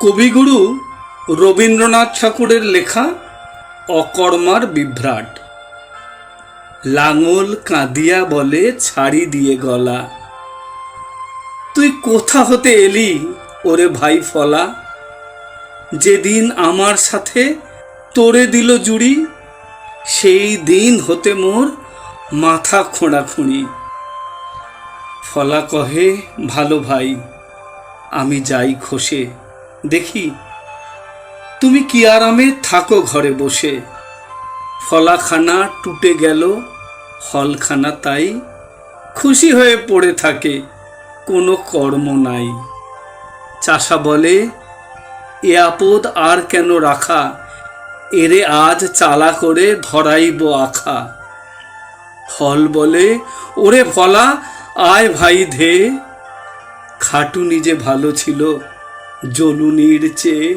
কবিগুরু রবীন্দ্রনাথ ঠাকুরের লেখা অকর্মার বিভ্রাট। লাঙল কাঁদিয়া বলে ছাড়ি দিয়ে গলা। তুই কোথা হতে এলি ওরে ভাই ফলা? যেদিন আমার সাথে তোরে দিল জুড়ি, সেই দিন হতে মোর মাথা খোঁড়াখুঁড়ি। ফলা কহে, ভালো ভাই, আমি যাই খসে। দেখি, তুমি কি আরামে থাকো ঘরে বসে? ফলাখানা টুটে গেল, হলখানা তাই খুশি হয়ে পড়ে থাকে, কোনো কর্ম নাই। চাষা বলে, এ আপদ আর কেন রাখা? এরে আজ চালা করে ধরাইব আখা। হল বলে, ওরে ফলা, আয় ভাই ধে। খাটু নিজে ভালো ছিল জলুনির চেয়ে